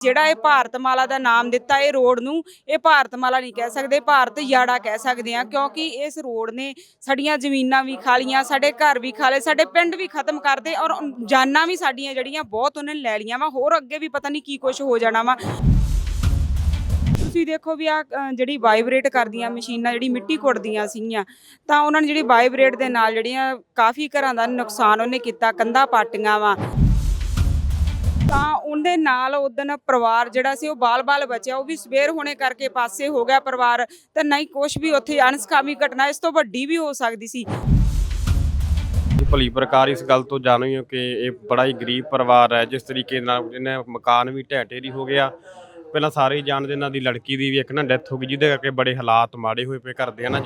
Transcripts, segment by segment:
ਜਿਹੜਾ ਇਹ ਭਾਰਤਮਾਲਾ ਦਾ ਨਾਮ ਦਿੱਤਾ ਇਹ ਰੋਡ ਨੂੰ, ਇਹ ਭਾਰਤਮਾਲਾ ਨਹੀਂ ਕਹਿ ਸਕਦੇ, ਭਾਰਤ ਯਾੜਾ ਕਹਿ ਸਕਦੇ ਆ ਕਿਉਂਕਿ ਇਸ ਰੋਡ ਨੇ ਸਾਡੀਆਂ ਜ਼ਮੀਨਾਂ ਵੀ ਖਾਲੀਆਂ ਸਾਡੇ ਘਰ ਵੀ ਖਾਲੇ ਸਾਡੇ ਪਿੰਡ ਵੀ ਖਤਮ ਕਰਦੇ ਔਰ ਜਾਨਾਂ ਵੀ ਸਾਡੀਆਂ ਜਿਹੜੀਆਂ ਬਹੁਤ ਉਹਨੇ ਲੈ ਲੀਆਂ ਵਾ, ਹੋਰ ਅੱਗੇ ਵੀ ਪਤਾ ਨਹੀਂ ਕੀ ਕੁਝ ਹੋ ਜਾਣਾ ਵਾ। ਤੁਸੀਂ ਦੇਖੋ ਵੀ ਆ ਜਿਹੜੀ ਵਾਈਬ੍ਰੇਟ ਕਰਦੀਆਂ ਮਸ਼ੀਨਾਂ, ਜਿਹੜੀ ਮਿੱਟੀ ਕੁੱਟਦੀਆਂ ਸੀਗੀਆਂ, ਤਾਂ ਉਹਨਾਂ ਨੇ ਜਿਹੜੀ ਵਾਈਬ੍ਰੇਟ ਦੇ ਨਾਲ ਜਿਹੜੀਆਂ ਕਾਫੀ ਘਰਾਂ ਦਾ ਨੁਕਸਾਨ ਉਹਨੇ ਕੀਤਾ, ਕੰਧਾਂ ਪਾਟੀਆਂ ਵਾ। ਉਹਦੇ ਨਾਲ ਉਦਨ ਪਰਿਵਾਰ ਜਿਹੜਾ ਸੀ ਉਹ ਬਾਲ-ਬਾਲ ਬਚਿਆ ਉਹ ਵੀ ਸਵੇਰ ਹੋਣੇ ਕਰਕੇ ਪਾਸੇ ਹੋ ਗਿਆ ਪਰਿਵਾਰ ਤੇ ਨਹੀਂ ਕੁਝ ਵੀ ਉੱਥੇ ਅਣਸਖਾਮੀ ਘਟਨਾ ਇਸ ਤੋਂ ਵੱਡੀ ਵੀ ਹੋ ਸਕਦੀ ਸੀ। ਜੀ ਭਲੀ ਪ੍ਰਕਾਰ ਇਸ ਗੱਲ ਤੋਂ ਜਾਣੂ ਹੀ ਕਿ ਇਹ ਬੜਾ ਹੀ ਗਰੀਬ ਪਰਿਵਾਰ ਹੈ ਜਿਸ ਤਰੀਕੇ ਨਾਲ ਇਹਨੇ ਮਕਾਨ ਵੀ ਢਹਿ ਢੇਰੀ ਹੋ ਗਿਆ। ਪਹਿਲਾਂ ਸਾਰੇ ਹੀ ਜਾਣਦੇ ਇਹਨਾਂ ਦੀ ਲੜਕੀ ਦੀ ਵੀ ਇੱਕ ਨਾ ਡੈਥ ਹੋ ਗਈ ਜਿਹਦੇ ਕਰਕੇ ਬੜੇ ਹਾਲਾਤ ਮਾੜੇ ਹੋਏ ਪਏ ਘਰ ਦੇ ਨਾ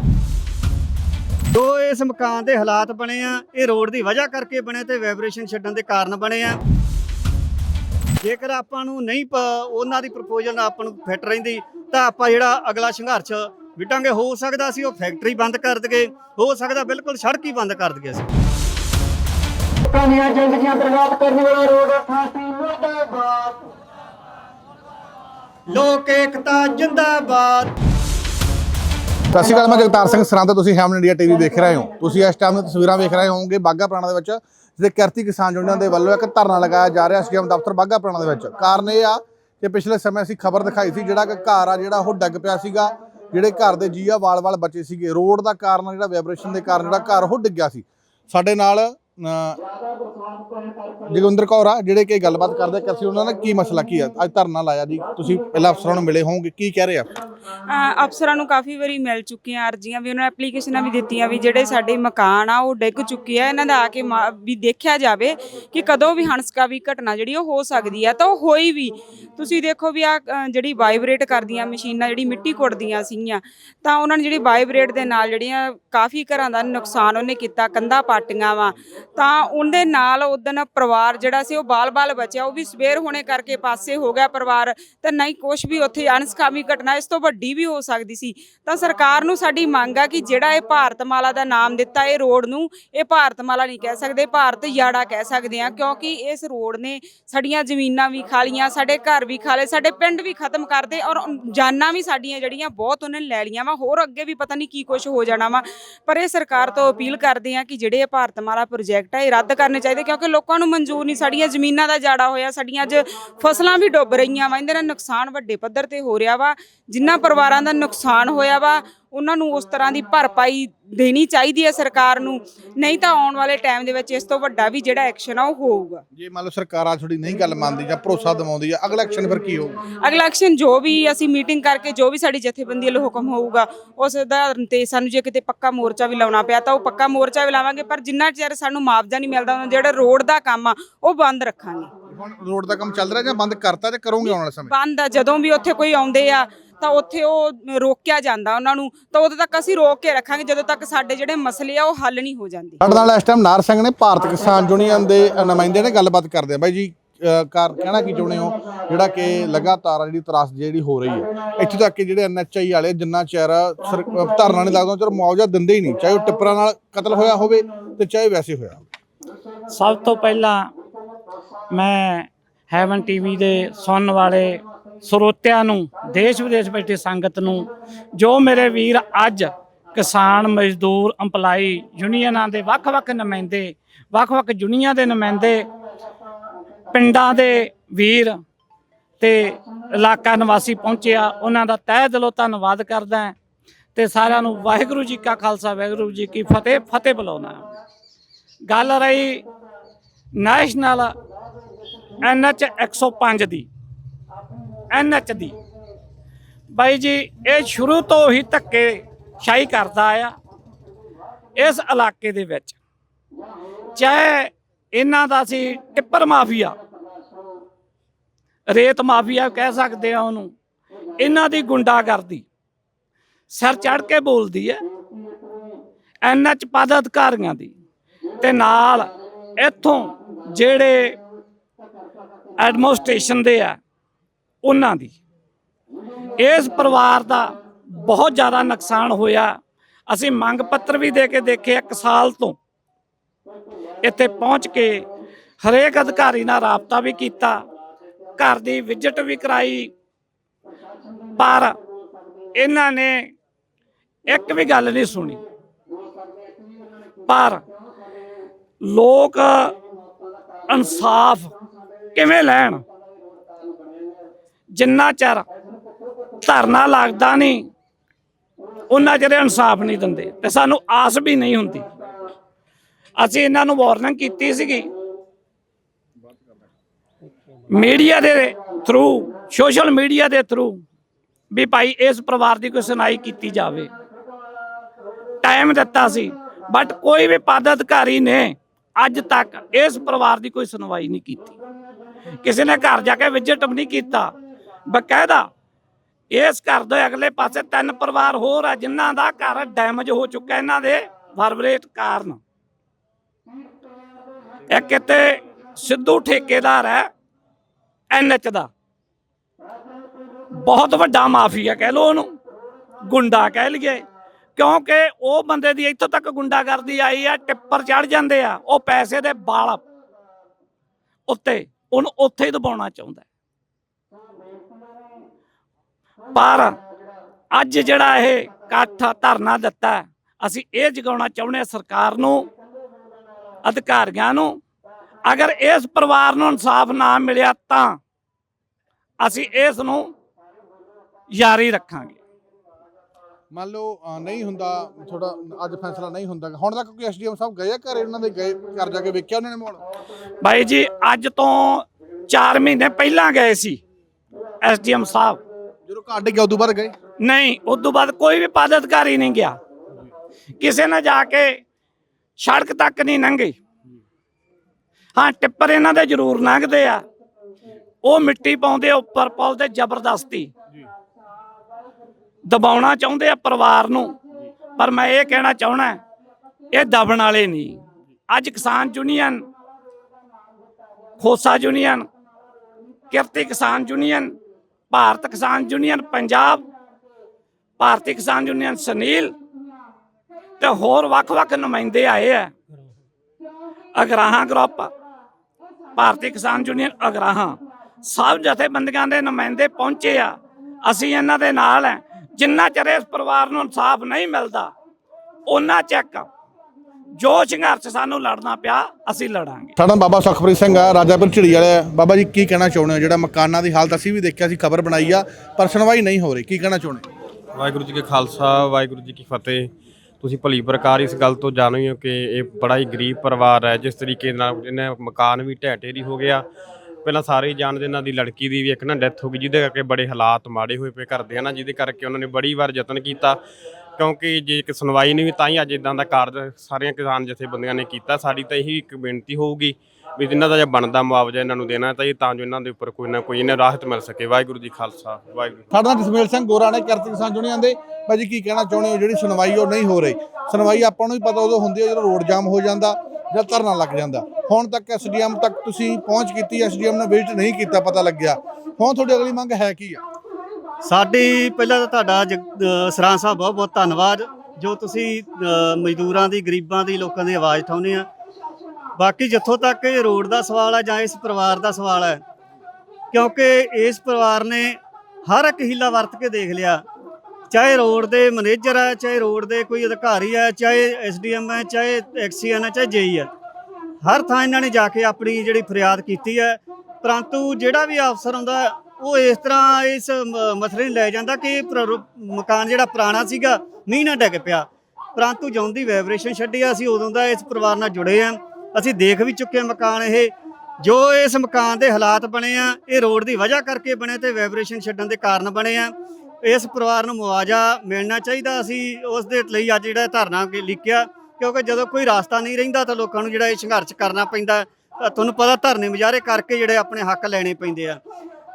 ਜੋ। ਇਸ ਮਕਾਨ ਦੇ ਹਾਲਾਤ ਬਣੇ ਆ ਇਹ ਰੋਡ ਦੀ ਵਜ੍ਹਾ ਕਰਕੇ ਬਣੇ ਤੇ ਵਾਈਬ੍ਰੇਸ਼ਨ ਛੱਡਣ ਦੇ ਕਾਰਨ ਬਣੇ ਆ। ਜੇਕਰ ਆਪਾਂ ਨੂੰ ਨਹੀਂ ਉਹਨਾਂ ਦੀ ਪ੍ਰਪੋਜ਼ਲ ਆਪਾਂ ਨੂੰ ਫਿੱਟ ਰਹਿੰਦੀ ਤਾਂ ਆਪਾਂ ਜਿਹੜਾ ਅਗਲਾ ਸੰਘਰਸ਼ ਵਿਟਾਂਗੇ ਹੋ ਸਕਦਾ ਸੀ ਉਹ ਫੈਕਟਰੀ ਬੰਦ ਕਰ ਦਗੇ ਹੋ ਸਕਦਾ ਬਿਲਕੁਲ ਸੜਕ ਹੀ ਬੰਦ ਕਰ ਦਗੇ ਅਸੀਂ। ਲੋਕਾਂ ਦੀਆਂ ਜ਼ਿੰਦਗੀਆਂ ਬਰਬਾਦ ਕਰਨ ਵਾਲਾ ਰੋਡ ਫਾਂਸੀ ਮੁਰਦਾਬਾਦ। ਲੋਕ ਏਕਤਾ ਜਿੰਦਾਬਾਦ। ਸਤਿ ਸ਼੍ਰੀ ਅਕਾਲ ਮੈਂ ਜਗਤਾਰ ਸਿੰਘ ਸਰਾਂ ਤੇ ਤੁਸੀਂ ਹੈਮਨ ਇੰਡੀਆ ਟੀਵੀ ਦੇਖ ਰਹੇ ਹੋ। ਤੁਸੀਂ ਇਸ ਟਾਈਮ ਦੀਆਂ ਤਸਵੀਰਾਂ ਵੇਖ ਰਹੇ ਹੋਵੋਗੇ ਬਾਗਾ ਪੁਰਾਣਾ ਦੇ ਵਿੱਚ। ਜਿਹਦੇ ਕਿਰਤੀ ਕਿਸਾਨ ਯੂਨੀਅਨ ਦੇ ਵੱਲੋਂ ਇੱਕ ਧਰਨਾ ਲਗਾਇਆ ਜਾ ਰਿਹਾ ਸੀਐਮ ਦਫ਼ਤਰ ਬਾਗਾ ਪੁਰਾਣਾ ਦੇ ਵਿੱਚ। ਕਾਰਨ ਇਹ ਆ ਕਿ ਪਿਛਲੇ ਸਮੇਂ ਅਸੀਂ ਖਬਰ ਦਿਖਾਈ ਸੀ ਜਿਹੜਾ ਕਿ ਘਰ ਆ ਜਿਹੜਾ ਉਹ ਡਿੱਗ ਪਿਆ ਸੀਗਾ, ਜਿਹੜੇ ਘਰ ਦੇ ਜੀਆ ਵਾਲ-ਵਾਲ ਬਚੇ ਸੀਗੇ। ਰੋਡ ਦਾ ਕਾਰਨ ਜਿਹੜਾ ਵਾਈਬ੍ਰੇਸ਼ਨ ਦੇ ਕਾਰਨ ਜਿਹੜਾ ਘਰ ਉਹ ਡਿੱਗਿਆ ਸੀ। ਸਾਡੇ ਨਾਲ ਅ, ਕੌਰ ਆ ਜਿਹੜੇ ਕਿ ਗੱਲਬਾਤ ਕਰਦੇ ਕਿ ਅਸੀਂ ਉਹਨਾਂ ਨਾਲ ਕੀ ਮਸਲਾ ਕੀ ਆ? ਅੱਜ ਧਰਨਾ ਲਾਇਆ ਜੀ। ਤੁਸੀਂ ਪਹਿਲਾਂ ਅਫਸਰਾਂ ਨੂੰ ਮਿਲੇ ਹੋਵੋਗੇ। ਕੀ ਕਹਿ ਰਹੇ ਆ? ਅਫਸਰਾਂ ਨੂੰ ਕਾਫੀ ਵਾਰੀ ਮਿਲ ਚੁੱਕੀਆਂ ਅਰਜ਼ੀਆਂ ਵੀ ਉਹਨਾਂ ਐਪਲੀਕੇਸ਼ਨਾਂ ਵੀ ਦਿੱਤੀਆਂ ਵੀ ਜਿਹੜੇ ਸਾਡੇ ਮਕਾਨ ਆ ਉਹ ਡਿੱਗ ਚੁੱਕੇ ਆ। ਇਹਨਾਂ ਦਾ ਆ ਕੇ ਵੀ ਦੇਖਿਆ ਜਾਵੇ ਕਿ ਕਦੋਂ ਵੀ ਹੰਸਕਾ ਵੀ ਘਟਨਾ ਜਿਹੜੀ ਉਹ ਹੋ ਸਕਦੀ ਆ ਤਾਂ ਉਹ ਹੋਈ ਵੀ। ਤੁਸੀਂ ਦੇਖੋ ਵੀ ਆ ਜਿਹੜੀ ਵਾਈਬ੍ਰੇਟ ਕਰਦੀਆਂ ਮਸ਼ੀਨਾਂ ਜਿਹੜੀ ਮਿੱਟੀ ਕੁੱਟਦੀਆਂ ਸੀਗੀਆਂ ਤਾਂ ਉਹਨਾਂ ਨੇ ਜਿਹੜੀ ਵਾਈਬ੍ਰੇਟ ਦੇ ਨਾਲ ਜਿਹੜੀਆਂ ਕਾਫੀ ਘਰਾਂ ਦਾ ਨੁਕਸਾਨ ਉਹਨੇ ਕੀਤਾ ਕੰਧਾਂ ਪਾਟੀਆਂ ਵਾ। ਤਾਂ ਉਹਦੇ ਨਾਲ ਉਦਨ ਪਰਿਵਾਰ ਜਿਹੜਾ ਸੀ ਉਹ ਬਾਲ-ਬਾਲ ਬਚਿਆ, ਉਹ ਵੀ ਸਵੇਰ ਹੋਣੇ ਕਰਕੇ ਪਾਸੇ ਹੋ ਗਿਆ ਪਰਿਵਾਰ, ਤਾਂ ਨਹੀਂ ਕੁਝ ਵੀ ਉੱਥੇ ਅਣਸਖਾਮੀ ਘਟਨਾ, ਇਸ ਤੋਂ ਵੱਡੀ ਵੀ ਹੋ ਸਕਦੀ ਸੀ। ਤਾਂ ਸਰਕਾਰ ਨੂੰ ਸਾਡੀ ਮੰਗ ਆ ਕਿ ਜਿਹੜਾ ਇਹ ਭਾਰਤਮਾਲਾ ਦਾ ਨਾਮ ਦਿੱਤਾ ਇਹ ਰੋਡ ਨੂੰ, ਇਹ ਭਾਰਤਮਾਲਾ ਨਹੀਂ ਕਹਿ ਸਕਦੇ, ਭਾਰਤ ਯਾੜਾ ਕਹਿ ਸਕਦੇ ਆ, ਕਿਉਂਕਿ ਇਸ ਰੋਡ ਨੇ ਸਾਡੀਆਂ ਜ਼ਮੀਨਾਂ ਵੀ ਖਾਲੀਆਂ ਸਾਡੇ ਘਰ ਵੀ ਖਾਲੇ ਸਾਡੇ ਪਿੰਡ ਵੀ ਖਤਮ ਕਰਦੇ ਔਰ ਜਾਨਾਂ ਵੀ ਸਾਡੀਆਂ ਜਿਹੜੀਆਂ ਬਹੁਤ ਉਹਨੇ ਲੈ ਲੀਆਂ ਵਾ, ਹੋਰ ਅੱਗੇ ਵੀ ਪਤਾ ਨਹੀਂ ਕੀ ਕੁਝ ਹੋ ਜਾਣਾ ਵਾ। ਪਰ ਇਹ ਸਰਕਾਰ ਤੋਂ ਅਪੀਲ ਕਰਦੇ ਆ ਕਿ ਜਿਹੜੇ ਇਹ ਭਾਰਤਮਾਲਾ ਪ੍ਰੋਜੈਕਟ ਆ, ਇਹ ਰੱਦ ਕਰਨੇ ਚਾਹੀਦੇ ਕਿਉਂਕਿ ਲੋਕਾਂ ਨੂੰ ਮਨਜ਼ੂਰ ਨਹੀਂ। ਸਾਡੀਆਂ ਜ਼ਮੀਨਾਂ ਦਾ ਜਾੜਾ ਹੋਇਆ, ਸਾਡੀਆਂ ਅੱਜ ਫਸਲਾਂ ਵੀ ਡੁੱਬ ਰਹੀਆਂ ਵਾ। ਇਹਦੇ ਨਾਲ ਨੁਕਸਾਨ ਵੱਡੇ ਪੱਧਰ ਤੇ ਹੋ ਰਿਹਾ ਵਾ। ਜਿਨ੍ਹਾਂ ਪਰਿਵਾਰਾਂ ਦਾ ਨੁਕਸਾਨ ਹੋਇਆ ਵਾ ਉਹਨਾਂ ਨੂੰ ਉਸ ਤਰ੍ਹਾਂ ਦੀ ਭਰਪਾਈ ਦੇਣੀ ਚਾਹੀਦੀ ਹੈ ਸਰਕਾਰ ਨੂੰ। ਨਹੀਂ ਤਾਂ ਆਉਣ ਵਾਲੇ ਟਾਈਮ ਦੇ ਵਿੱਚ ਇਸ ਤੋਂ ਵੱਡਾ ਵੀ ਜਿਹੜਾ ਐਕਸ਼ਨ ਆ ਉਹ ਹੋਊਗਾ। ਜੇ ਮੰਨ ਲਓ ਸਰਕਾਰ ਆ ਥੋੜੀ ਨਹੀਂ ਗੱਲ ਮੰਨਦੀ ਜਾਂ ਭਰੋਸਾ ਦਿਵਾਉਂਦੀ ਆ ਅਗਲਾ ਐਕਸ਼ਨ ਫਿਰ ਕੀ ਹੋਊਗਾ? ਅਗਲਾ ਐਕਸ਼ਨ ਜੋ ਵੀ ਅਸੀਂ ਮੀਟਿੰਗ ਕਰਕੇ ਜੋ ਵੀ ਸਾਡੀ ਜਥੇਬੰਦੀ ਵੱਲੋਂ ਹੁਕਮ ਹੋਊਗਾ ਉਸ ਆਧਾਰਨ ਤੇ ਸਾਨੂੰ ਜੇ ਕਿਤੇ ਪੱਕਾ ਮੋਰਚਾ ਵੀ ਲਾਉਣਾ ਪਿਆ ਤਾਂ ਉਹ ਪੱਕਾ ਮੋਰਚਾ ਵੀ ਲਾਵਾਂਗੇ ਪਰ ਜਿੰਨਾ ਚਿਰ ਸਾਨੂੰ ਮੁਆਵਜ਼ਾ ਨਹੀਂ ਮਿਲਦਾ ਉਹਨਾਂ ਜਿਹੜਾ ਰੋਡ ਦਾ ਕੰਮ ਆ ਉਹ ਬੰਦ ਰੱਖਾਂਗੇ। ਹੁਣ ਰੋਡ ਦਾ ਕੰਮ ਚੱਲ ਰਿਹਾ ਜਾਂ ਬੰਦ ਕਰਤਾ ਤੇ ਕਰੋਗੇ ਆਉਣ ਵਾਲੇ ਸਮੇਂ? ਬੰਦ ਆ ਜਦੋਂ ਵੀ ਉੱਥੇ ਕੋਈ ਆਉਂਦੇ ਆ ਤਾਂ ਉੱਥੇ ਉਹ ਰੋਕਿਆ ਜਾਂਦਾ ਉਹਨਾਂ ਨੂੰ ਤਾਂ ਉਦੋਂ ਤੱਕ ਅਸੀਂ ਰੋਕ ਕੇ ਰੱਖਾਂਗੇ ਜਦੋਂ ਤੱਕ ਸਾਡੇ ਜਿਹੜੇ ਮਸਲੇ ਆ ਉਹ ਹੱਲ ਨਹੀਂ ਹੋ ਜਾਂਦੇ। ਸਾਡੇ ਨਾਲ ਇਸ ਟਾਈਮ ਨਾਰ ਸਿੰਘ ਨੇ ਭਾਰਤ ਕਿਸਾਨ ਯੂਨੀਅਨ ਦੇ ਨੁਮਾਇੰਦੇ ਨੇ ਗੱਲਬਾਤ ਕਰਦੇ ਆ। ਬਾਈ ਜੀ ਕਾਰ ਕਹਿਣਾ ਕੀ ਚਾਹੁੰਦੇ ਹੋ? ਜਿਹੜਾ ਕਿ ਲਗਾਤਾਰ ਆ ਜਿਹੜੀ ਤਰਾਸਦੀ ਜਿਹੜੀ ਹੋ ਰਹੀ ਹੈ। ਇੱਥੇ ਤੱਕ ਕਿ ਜਿਹੜੇ ਐਨਐਚਆਈ ਵਾਲੇ ਜਿੰਨਾ ਚਿਰ ਧਰਨਾ ਨਹੀਂ ਲੱਗਦਾ ਚਿਰ ਮੁਆਵਜ਼ਾ ਦਿੰਦੇ ਹੀ ਨਹੀਂ। ਚਾਹੇ ਉਹ ਟਿੱਪਰਾਂ ਨਾਲ ਕਤਲ ਹੋਇਆ ਹੋਵੇ ਤੇ ਚਾਹੇ ਵੈਸੇ ਹੋਇਆ ਸਭ ਤੋਂ ਪਹਿਲਾਂ ਮੈਂ ਹੈਵਨ ਟੀਵੀ ਦੇ ਸੁਣਨ ਵਾਲੇ ਸਰੋਤਿਆਂ ਨੂੰ, ਦੇਸ਼ ਵਿਦੇਸ਼ ਬੈਠੀ ਸੰਗਤ ਨੂੰ, ਜੋ ਮੇਰੇ ਵੀਰ ਅੱਜ ਕਿਸਾਨ ਮਜ਼ਦੂਰ EMPLOYE ਯੂਨੀਅਨਾਂ ਦੇ ਵੱਖ-ਵੱਖ ਨੁਮਾਇੰਦੇ, ਵੱਖ-ਵੱਖ ਯੂਨੀਅਨਾਂ ਦੇ ਨੁਮਾਇੰਦੇ, ਪਿੰਡਾਂ ਦੇ ਵੀਰ ਤੇ ਇਲਾਕਾ ਨਿਵਾਸੀ ਪਹੁੰਚਿਆ, ਉਹਨਾਂ ਦਾ ਤਹਿ ਦਿਲੋਂ ਧੰਨਵਾਦ ਕਰਦਾ ਹਾਂ ਤੇ ਸਾਰਿਆਂ ਨੂੰ ਵਾਹਿਗੁਰੂ ਜੀ ਕਾ ਖਾਲਸਾ, ਵਾਹਿਗੁਰੂ ਜੀ ਕੀ ਫਤਿਹ ਫਤਿਹ ਬੁਲਾਉਣਾ ਗੱਲ ਰਹੀ ਨੈਸ਼ਨਲ ਐਨਐਚ 105 ਦੀ। ਐਨਐਚ ਦੀ ਬਾਈ ਜੀ, ਇਹ ਸ਼ੁਰੂ ਤੋਂ ਹੀ ਧੱਕੇ ਸ਼ਾਹੀ ਕਰਦਾ ਆ ਇਸ ਇਲਾਕੇ ਦੇ ਵਿੱਚ। ਚਾਹੇ ਇਹਨਾਂ ਦਾ ਸੀ ਟਿੱਪਰ ਮਾਫੀਆ, ਰੇਤ ਮਾਫੀਆ ਕਹਿ ਸਕਦੇ ਆ ਉਹਨੂੰ। ਇਹਨਾਂ ਦੀ ਗੁੰਡਾਗਰਦੀ, ਸਿਰ ਚੜ ਕੇ ਬੋਲਦੀ ਹੈ ਐਨਐਚ ਪਦ ਅਧਿਕਾਰੀਆਂ ਦੀ। ਤੇ ਨਾਲ ਇੱਥੋਂ ਜਿਹੜੇ ਐਡਮਿਨਿਸਟ੍ਰੇਸ਼ਨ ਦੇ ਆ ਉਹਨਾਂ ਦੀ। ਇਸ ਪਰਿਵਾਰ ਦਾ ਬਹੁਤ ਜ਼ਿਆਦਾ ਨੁਕਸਾਨ ਹੋਇਆ। ਅਸੀਂ ਮੰਗ ਪੱਤਰ ਵੀ ਦੇ ਕੇ ਦੇਖੇ ਇੱਕ ਸਾਲ ਤੋਂ। ਇੱਥੇ ਪਹੁੰਚ ਕੇ ਹਰੇਕ ਅਧਿਕਾਰੀ ਨਾਲ ਰਾਬਤਾ ਵੀ ਕੀਤਾ। ਘਰ ਦੀ ਵਿਜ਼ਿਟ ਵੀ ਕਰਾਈ। ਪਰ ਇਹਨਾਂ ਨੇ ਇੱਕ ਵੀ ਗੱਲ ਨਹੀਂ ਸੁਣੀ। ਪਰ ਲੋਕ ਇਨਸਾਫ ਕਿਵੇਂ ਲੈਣ? ਜਿੰਨਾ ਚਿਰ ਧਰਨਾ ਲੱਗਦਾ ਨਹੀਂ, ਉਹਨਾਂ ਚਿਰ ਇਨਸਾਫ ਨਹੀਂ ਦਿੰਦੇ ਤੇ ਸਾਨੂੰ ਆਸ ਵੀ ਨਹੀਂ ਹੁੰਦੀ। ਅਸੀਂ ਇਹਨਾਂ ਨੂੰ ਵਾਰਨਿੰਗ ਕੀਤੀ ਸੀਗੀ। ਮੀਡੀਆ ਦੇ ਥਰੂ ਸੋਸ਼ਲ ਮੀਡੀਆ ਦੇ ਥਰੂ ਵੀ ਭਾਈ ਇਸ ਪਰਿਵਾਰ ਦੀ ਕੋਈ ਸੁਣਾਈ ਕੀਤੀ ਜਾਵੇ। ਟਾਈਮ ਦਿੱਤਾ ਸੀ ਬਟ ਕੋਈ ਵੀ ਪਦ ਅਧਿਕਾਰੀ ਨੇ ਅੱਜ ਤੱਕ ਇਸ ਪਰਿਵਾਰ ਦੀ ਕੋਈ ਸੁਣਵਾਈ ਨਹੀਂ ਕੀਤੀ। ਕਿਸੇ ਨੇ ਘਰ ਜਾ ਕੇ ਵਿਜ਼ਿਟ ਵੀ ਨਹੀਂ ਕੀਤਾ। ਬਕਾਇਦਾ। ਇਸ ਘਰ ਦੇ ਅਗਲੇ ਪਾਸੇ ਤਿੰਨ ਪਰਿਵਾਰ ਹੋਰ ਆ, ਜਿਨ੍ਹਾਂ ਦਾ ਘਰ ਡੈਮੇਜ ਹੋ ਚੁੱਕਾ ਇਹਨਾਂ ਦੇ ਫਰਵਰੇਟ ਕਾਰਨ। ਇੱਕ ਇੱਥੇ ਸਿੱਧੂ ਠੇਕੇਦਾਰ ਹੈ ਐਨਐਚ ਦਾ। ਬਹੁਤ ਵੱਡਾ ਮਾਫੀਆ ਕਹਿ ਲੋ ਉਹਨੂੰ, ਗੁੰਡਾ ਕਹਿ ਲਈਏ, ਕਿਉਂਕਿ ਉਹ ਬੰਦੇ ਦੀ ਇੱਥੋਂ ਤੱਕ ਗੁੰਡਾਗਰਦੀ ਆਈ ਆ, ਟਿੱਪਰ ਚੜ ਜਾਂਦੇ ਆ, ਉਹ ਪੈਸੇ ਦੇ ਬਾਲ ਉੱਤੇ, ਉਹਨੂੰ ਉੱਥੇ ਹੀ ਦਬਾਉਣਾ ਚਾਹੁੰਦਾ। ਪਰ ਅੱਜ ਜਿਹੜਾ ਇਹ ਇਕੱਠ ਧਰਨਾ ਦਿੱਤਾ ਅਸੀਂ ਇਹ ਜਗਾਉਣਾ ਚਾਹੁੰਦੇ ਹਾਂ ਸਰਕਾਰ ਨੂੰ ਅਧਿਕਾਰੀਆਂ ਨੂੰ ਅਗਰ ਇਸ ਪਰਿਵਾਰ ਨੂੰ ਇਨਸਾਫ ਨਾ ਮਿਲਿਆ ਤਾਂ ਅਸੀਂ ਇਸ ਨੂੰ ਜਾਰੀ ਰੱਖਾਂਗੇ। ਮੰਨ ਲਓ ਨਹੀਂ ਹੁੰਦਾ ਥੋੜਾ ਅੱਜ ਫੈਸਲਾ ਨਹੀਂ ਹੁੰਦਾ। ਹੁਣ ਤੱਕ ਕੋਈ ਐਸਡੀਐਮ ਸਾਹਿਬ ਗਏ ਘਰੇ? ਉਹਨਾਂ ਦੇ ਗਏ ਘਰ ਜਾ ਕੇ ਵੇਖਿਆ ਉਹਨਾਂ ਨੇ ਮਾਹੌਲ ਬਾਈ ਜੀ ਅੱਜ ਤੋਂ 4 ਮਹੀਨੇ ਪਹਿਲਾਂ ਗਏ ਸੀ ਐਸਡੀਐਮ ਸਾਹਿਬ। ਜਦੋਂ ਘਰ ਡਿੱਗਿਆ ਉਦੋਂ ਬਾਅਦ ਗਏ? ਨਹੀਂ ਉਸ ਤੋਂ ਬਾਅਦ ਕੋਈ ਵੀ ਪਦ ਅਧਿਕਾਰੀ ਨਹੀਂ ਗਿਆ। ਕਿਸੇ ਨੇ ਜਾ ਕੇ ਸੜਕ ਤੱਕ ਨਹੀਂ ਲੰਘੇ। ਹਾਂ, ਟਿੱਪਰ ਇਹਨਾਂ ਦੇ ਜ਼ਰੂਰ ਲੰਘਦੇ ਆ। ਉਹ ਮਿੱਟੀ ਪਾਉਂਦੇ ਆ, ਉੱਪਰ ਪੁਲ ਤੇ ਜ਼ਬਰਦਸਤੀ। ਦਬਾਉਣਾ ਚਾਹੁੰਦੇ ਆ ਪਰਿਵਾਰ ਨੂੰ। ਪਰ ਮੈਂ ਇਹ ਕਹਿਣਾ ਚਾਹਣਾ ਇਹ ਦਬਣ ਵਾਲੇ ਨਹੀਂ। ਅੱਜ ਕਿਸਾਨ union, Khosa union, Kirti Kisan union Bharat ਕਿਸਾਨ ਯੂਨੀਅਨ ਪੰਜਾਬ, ਭਾਰਤੀ ਕਿਸਾਨ ਯੂਨੀਅਨ ਸੁਨੀਲ ਤੇ ਹੋਰ ਵੱਖ-ਵੱਖ ਨੁਮਾਇੰਦੇ ਆਏ ਆ। ਅਗਰਾਹਾਂ ਗਰੁੱਪ, ਭਾਰਤੀ ਕਿਸਾਨ ਯੂਨੀਅਨ ਅਗਰਾਹਾਂ, ਸਭ ਜਥੇਬੰਦੀਆਂ ਦੇ ਨੁਮਾਇੰਦੇ ਪਹੁੰਚੇ ਆ। ਅਸੀਂ ਇਹਨਾਂ ਦੇ ਨਾਲ ਆ। ਜਿੰਨਾ ਚਿਰ ਇਸ ਪਰਿਵਾਰ ਨੂੰ ਇਨਸਾਫ ਨਹੀਂ ਮਿਲਦਾ ਉਹਨਾਂ ਚੱਕ ਜੋ ਸੰਘਰਸ਼ ਸਾਨੂੰ ਲੜਨਾ ਪਿਆ ਅਸੀਂ ਲੜਾਂਗੇ। ਸਾਡਾ ਬਾਬਾ ਸੁਖਪ੍ਰੀਤ ਸਿੰਘ ਆ ਰਾਜਾਪੁਰ ਝਿੜੀ ਵਾਲੇ ਬਾਬਾ ਜੀ ਕੀ ਕਹਿਣਾ ਚਾਹੁੰਦੇ ਹੋ? ਜਿਹੜਾ ਮਕਾਨਾਂ ਦੀ ਹਾਲਤ ਅਸੀਂ ਵੀ ਦੇਖਿਆ ਸੀ ਖਬਰ ਬਣਾਈ ਆ ਪਰ ਸੁਣਵਾਈ ਨਹੀਂ ਹੋ ਰਹੀ। ਕੀ ਕਹਿਣਾ ਚਾਹੁੰਦੇ ਹੋ? ਵਾਹਿਗੁਰੂ ਜੀ ਕੇ ਖਾਲਸਾ ਵਾਹਿਗੁਰੂ ਜੀ ਕੀ ਫਤਿਹ। ਤੁਸੀਂ ਭਲੀ ਪ੍ਰਕਾਰ ਇਸ ਗੱਲ ਤੋਂ ਜਾਣੋ ਹੀ ਹੋ ਕਿ ਇਹ ਬੜਾ ਹੀ ਗਰੀਬ ਪਰਿਵਾਰ ਹੈ। ਜਿਸ ਤਰੀਕੇ ਨਾਲ ਇਹਨੇ ਮਕਾਨ ਵੀ ਢਹਿ ਢੇਰੀ ਹੋ ਗਿਆ। ਪਹਿਲਾਂ ਸਾਰੇ ਹੀ ਜਾਣਦੇ ਇਹਨਾਂ ਦੀ ਲੜਕੀ ਦੀ ਵੀ ਇੱਕ ਨਾ ਡੈਥ ਹੋ ਗਈ ਜਿਹਦੇ ਕਰਕੇ ਬੜੇ ਹਾਲਾਤ ਮਾੜੇ ਹੋਏ ਪਏ ਕਰਦੇ ਆ ਨਾ ਜਿਹਦੇ ਕਰਕੇ ਉਹਨਾਂ ਨੇ ਬੜੀ ਵਾਰ ਯਤਨ ਕੀਤਾ। ਕਿਉਂਕਿ ਜੇ ਇੱਕ ਸੁਣਵਾਈ ਨਹੀਂ ਵੀ ਤਾਂ ਹੀ ਅੱਜ ਇਦਾਂ ਦਾ ਕਾਰਜ ਸਾਰੀਆਂ ਕਿਸਾਨ ਜਥੇਬੰਦੀਆਂ ਨੇ ਕੀਤਾ। ਸਾਡੀ ਤਾਂ ਇਹੀ ਇੱਕ ਬੇਨਤੀ ਹੋਊਗੀ ਵੀ ਜਿਨ੍ਹਾਂ ਦਾ ਜੇ ਬਣਦਾ ਮੁਆਵਜ਼ਾ ਇਹਨਾਂ ਨੂੰ ਦੇਣਾ, ਤਾਂ ਇਹ ਤਾਂ ਜੋ ਇਹਨਾਂ ਦੇ ਉੱਪਰ ਕੋਈ ਨਾ ਕੋਈ ਇਹਨਾਂ ਰਾਹਤ ਮਿਲ ਸਕੇ। ਵਾਹਿਗੁਰੂ ਜੀ ਖਾਲਸਾ, ਵਾਹਿਗੁਰੂ ਸਾਡਾ ਨਾਲ ਜਸਮੇਲ ਸਿੰਘ ਗੋਰਾ ਨੇ ਕਰਤੀ ਕਿਸਾਨ ਯੂਨੀਅਨ ਦੇ। ਭਾਜੀ ਕੀ ਕਹਿਣਾ ਚਾਹੁੰਦੇ ਹੋ? ਜਿਹੜੀ ਸੁਣਵਾਈ ਉਹ ਨਹੀਂ ਹੋ ਰਹੀ। ਸੁਣਵਾਈ ਆਪਾਂ ਨੂੰ ਵੀ ਪਤਾ ਉਦੋਂ ਹੁੰਦੀ ਹੈ ਜਦੋਂ ਰੋਡ ਜਾਮ ਹੋ ਜਾਂਦਾ ਜਾਂ ਧਰਨਾ ਲੱਗ ਜਾਂਦਾ। ਹੁਣ ਤੱਕ ਐਸਡੀਐਮ ਤੱਕ ਤੁਸੀਂ ਪਹੁੰਚ ਕੀਤੀ, ਐਸਡੀਐਮ ਨੇ ਵਿਜ਼ਿਟ ਨਹੀਂ ਕੀਤਾ, ਪਤਾ ਲੱਗਿਆ। ਹੁਣ ਤੁਹਾਡੀ ਅਗਲੀ ਮੰਗ ਹੈ ਕੀ ਆ? ਸਾਡੀ ਪਹਿਲਾਂ ਤਾਂ ਤੁਹਾਡਾ ਜਗ- ਸਰਾਂ ਸਾਹਿਬ ਬਹੁਤ ਬਹੁਤ ਧੰਨਵਾਦ। ਜੋ ਤੁਸੀਂ ਮਜ਼ਦੂਰਾਂ ਦੀ, ਗਰੀਬਾਂ ਦੀ, ਲੋਕਾਂ ਦੀ ਆਵਾਜ਼ ਉਠਾਉਂਦੇ ਆ। ਬਾਕੀ ਜਿੱਥੋਂ ਤੱਕ ਇਹ ਰੋਡ ਦਾ ਸਵਾਲ ਹੈ ਜਾਂ ਇਸ ਪਰਿਵਾਰ ਦਾ ਸਵਾਲ ਹੈ ਕਿਉਂਕਿ ਇਸ ਪਰਿਵਾਰ ਨੇ ਹਰ ਇੱਕ ਹੀਲਾ ਵਰਤ ਕੇ ਦੇਖ ਲਿਆ। ਚਾਹੇ ਰੋਡ ਦੇ ਮੈਨੇਜਰ ਹੈ ਚਾਹੇ ਰੋਡ ਦੇ ਕੋਈ ਅਧਿਕਾਰੀ ਹੈ ਚਾਹੇ ਐਸਡੀਐਮ ਹੈ ਚਾਹੇ ਐਕਸੀਐਨ ਹੈ ਚਾਹੇ ਜੇਈ ਹੈ ਹਰ ਥਾਂ ਇਹਨਾਂ ਨੇ ਜਾ ਕੇ ਆਪਣੀ ਜਿਹੜੀ ਫਰਿਆਦ ਕੀਤੀ ਹੈ ਪਰੰਤੂ ਜਿਹੜਾ ਵੀ ਅਫਸਰ ਆਉਂਦਾ ਉਹ ਇਸ ਤਰ੍ਹਾਂ ਇਸ ਮ- ਮਸਲੇ ਨੂੰ ਲੈ ਜਾਂਦਾ ਕਿ ਇਹ ਮਕਾਨ ਜਿਹੜਾ ਪੁਰਾਣਾ ਸੀਗਾ ਮੀਂਹ ਨਾਲ ਡਿੱਗ ਪਿਆ। ਪਰੰਤੂ ਜਦੋਂ ਦੀ ਵਾਈਬ੍ਰੇਸ਼ਨ ਛੱਡੀ ਆ, ਅਸੀਂ ਉਦੋਂ ਦਾ ਇਸ ਪਰਿਵਾਰ ਨਾਲ ਜੁੜੇ ਆ। ਅਸੀਂ ਦੇਖ ਵੀ ਚੁੱਕੇ ਹਾਂ ਮਕਾਨ ਇਹ। ਜੋ ਇਸ ਮਕਾਨ ਦੇ ਹਾਲਾਤ ਬਣੇ ਆ ਇਹ ਰੋਡ ਦੀ ਵਜ੍ਹਾ ਕਰਕੇ ਬਣੇ ਤੇ ਵਾਈਬ੍ਰੇਸ਼ਨ ਛੱਡਣ ਦੇ ਕਾਰਨ ਬਣੇ ਆ। ਇਸ ਪਰਿਵਾਰ ਨੂੰ ਮੁਆਵਜ਼ਾ ਮਿਲਣਾ ਚਾਹੀਦਾ। ਅਸੀਂ ਉਸ ਦੇ ਲਈ ਅੱਜ ਜਿਹੜਾ ਧਰਨਾ ਕੇ ਲਿਖਿਆ ਕਿਉਂਕਿ ਜਦੋਂ ਕੋਈ ਰਾਸਤਾ ਨਹੀਂ ਰਹਿੰਦਾ ਤਾਂ ਲੋਕਾਂ ਨੂੰ ਜਿਹੜਾ ਇਹ ਸੰਘਰਸ਼ ਕਰਨਾ ਪੈਂਦਾ। ਤਾਂ ਤੁਹਾਨੂੰ ਪਤਾ ਧਰਨੇ ਮੁਜ਼ਾਹਰੇ ਕਰਕੇ ਜਿਹੜੇ ਆਪਣੇ ਹੱਕ ਲੈਣੇ ਪੈਂਦੇ ਆ।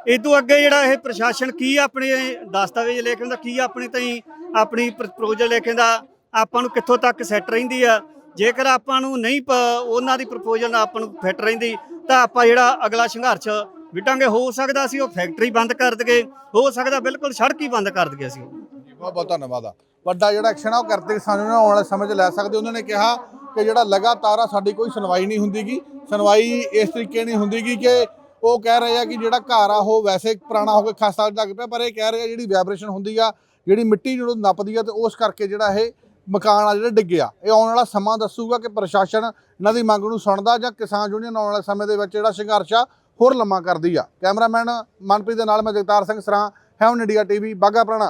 ਇਹ ਤੋਂ ਅੱਗੇ ਜਿਹੜਾ ਇਹ ਪ੍ਰਸ਼ਾਸਨ ਕੀ ਆਪਣੇ ਦਸਤਾਵੇਜ਼ ਲੈ ਕੇ ਆਉਂਦਾ, ਕੀ ਆਪਣੇ ਤਾਈ ਆਪਣੀ ਪ੍ਰਪੋਜ਼ਲ ਲੈ ਕੇ ਆਉਂਦਾ, ਆਪਾਂ ਨੂੰ ਕਿੱਥੋਂ ਤੱਕ ਸੈੱਟ ਰਹਿੰਦੀ ਆ? ਜੇਕਰ ਆਪਾਂ ਨੂੰ ਨਹੀਂ ਪ- ਉਹਨਾਂ ਦੀ ਪ੍ਰਪੋਜ਼ਲ ਆਪਾਂ ਨੂੰ ਫਿੱਟ ਰਹਿੰਦੀ, ਤਾਂ ਆਪਾਂ ਜਿਹੜਾ ਅਗਲਾ ਸੰਘਰਸ਼ ਵਿਟਾਂਗੇ ਹੋ ਸਕਦਾ ਸੀ ਉਹ ਫੈਕਟਰੀ ਬੰਦ ਕਰ ਦਈਏ ਹੋ ਸਕਦਾ ਬਿਲਕੁਲ ਸੜਕ ਹੀ ਬੰਦ ਕਰ ਦਈਏ ਅਸੀਂ। ਬਹੁਤ ਬਹੁਤ ਧੰਨਵਾਦ ਆ। ਵੱਡਾ ਜਿਹੜਾ ਐਕਸ਼ਨ ਆ, ਉਹ ਕਰਦੇ ਸਾਨੂੰ ਆਉਣ ਵਾਲੇ ਸਮੇਂ 'ਚ ਲੈ ਸਕਦੇ। ਉਹਨਾਂ ਨੇ ਕਿਹਾ ਕਿ ਜਿਹੜਾ ਲਗਾਤਾਰ ਆ, ਸਾਡੀ ਕੋਈ ਸੁਣਵਾਈ ਨਹੀਂ ਹੁੰਦੀਗੀ। ਸੁਣਵਾਈ ਇਸ ਤਰੀਕੇ ਨਹੀਂ ਹੁੰਦੀਗੀ ਕਿ ਉਹ ਕਹਿ ਰਹੇ ਆ ਕਿ ਜਿਹੜਾ ਘਰ ਆ, ਉਹ ਵੈਸੇ ਪੁਰਾਣਾ ਹੋ ਕੇ ਖਸਤਾ ਲੱਗ ਪਿਆ, ਪਰ ਇਹ ਕਹਿ ਰਹੇ ਆ ਜਿਹੜੀ ਵਾਈਬ੍ਰੇਸ਼ਨ ਹੁੰਦੀ ਆ, ਜਿਹੜੀ ਮਿੱਟੀ ਜਦੋਂ ਨੱਪਦੀ ਆ ਤੇ ਉਸ ਕਰਕੇ ਜਿਹੜਾ ਇਹ ਮਕਾਨ ਆ ਜਿਹੜਾ ਡਿੱਗਿਆ। ਇਹ ਆਉਣ ਵਾਲਾ ਸਮਾਂ ਦੱਸੂਗਾ ਕਿ ਪ੍ਰਸ਼ਾਸਨ ਇਹਨਾਂ ਦੀ ਮੰਗ ਨੂੰ ਸੁਣਦਾ ਜਾਂ ਕਿਸਾਨ ਯੂਨੀਅਨ ਆਉਣ ਵਾਲੇ ਸਮੇਂ ਦੇ ਵਿੱਚ ਜਿਹੜਾ ਸੰਘਰਸ਼ ਆ, ਹੋਰ ਲੰਮਾ ਕਰਦੀ ਆ। ਕੈਮਰਾਮੈਨ ਮਨਪ੍ਰੀਤ ਦੇ ਨਾਲ ਮੈਂ ਜਗਤਾਰ ਸਿੰਘ ਸਰਾਂ ਹੈਵਨ ਇੰਡੀਆ ਟੀਵੀ ਬਾਗਾ ਪੁਰਾਣਾ।